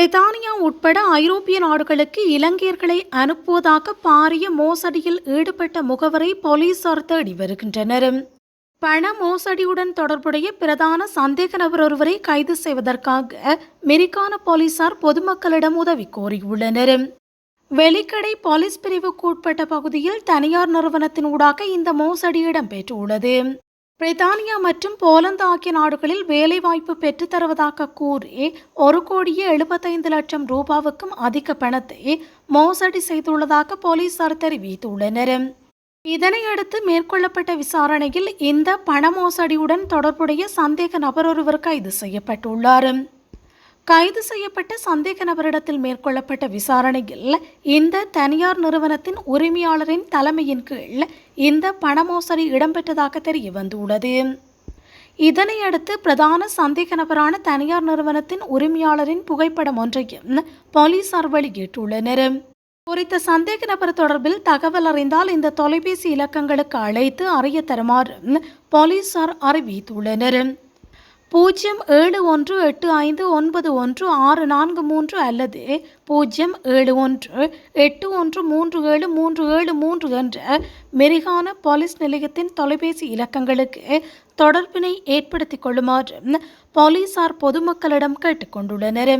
பிரித்தானியா உட்பட ஐரோப்பிய நாடுகளுக்கு இலங்கையர்களை அனுப்புவதாக பாரிய மோசடியில் ஈடுபட்ட முகவரை போலீசார் தேடி வருகின்றனர். பண மோசடியுடன் தொடர்புடைய பிரதான சந்தேக நபர் ஒருவரை கைது செய்வதற்காக மெரிக்கான போலீசார் பொதுமக்களிடம் உதவி கோரியுள்ளனர். வெலிக்கடை போலீஸ் பிரிவுக்கு உட்பட்ட பகுதியில் தனியார் நிறுவனத்தின் ஊடாக இந்த மோசடி இடம்பெற்றுள்ளது. பிரித்தானியா மற்றும் போலந்து ஆகிய நாடுகளில் வேலைவாய்ப்பு பெற்றுத்தருவதாக கூறி ஒரு கோடியே எழுபத்தைந்து லட்சம் ரூபாவுக்கும் அதிக பணத்தை மோசடி செய்துள்ளதாக போலீசார் தெரிவித்துள்ளனர். இதனையடுத்து மேற்கொள்ளப்பட்ட விசாரணையில் இந்த பண மோசடியுடன் தொடர்புடைய சந்தேக நபர் ஒருவர் கைது செய்யப்பட்டுள்ளார். கைது செய்யப்பட்ட சந்தேக நபரிடத்தில் மேற்கொள்ளப்பட்ட விசாரணையில் இந்த தனியார் நிறுவனத்தின் உரிமையாளரின் தலைமையின் கீழ் இந்த பண மோசடி இடம்பெற்றதாக தெரிய வந்துள்ளது. இதனையடுத்து பிரதான சந்தேக நபரான தனியார் நிறுவனத்தின் உரிமையாளரின் புகைப்படம் ஒன்றையும் போலீசார் வெளியிட்டுள்ளனர். குறித்த சந்தேக நபர் தொடர்பில் தகவல் அறிந்தால் இந்த தொலைபேசி இலக்கங்களுக்கு அழைத்து அறிய தருமாறு போலீசார் அறிவித்துள்ளனர். பூஜ்ஜியம் ஏழு ஒன்று எட்டு ஐந்து ஒன்பது ஒன்று ஆறு நான்கு மூன்று அல்லது பூஜ்ஜியம் ஏழு ஒன்று எட்டு ஒன்று மூன்று ஏழு மூன்று ஏழு மூன்று என்ற மெரிகான போலீஸ் நிலையத்தின் தொலைபேசி இலக்கங்களுக்கு தொடர்பினை ஏற்படுத்திக் கொள்ளுமாறு போலீசார் பொதுமக்களிடம் கேட்டுக்கொண்டுள்ளனர்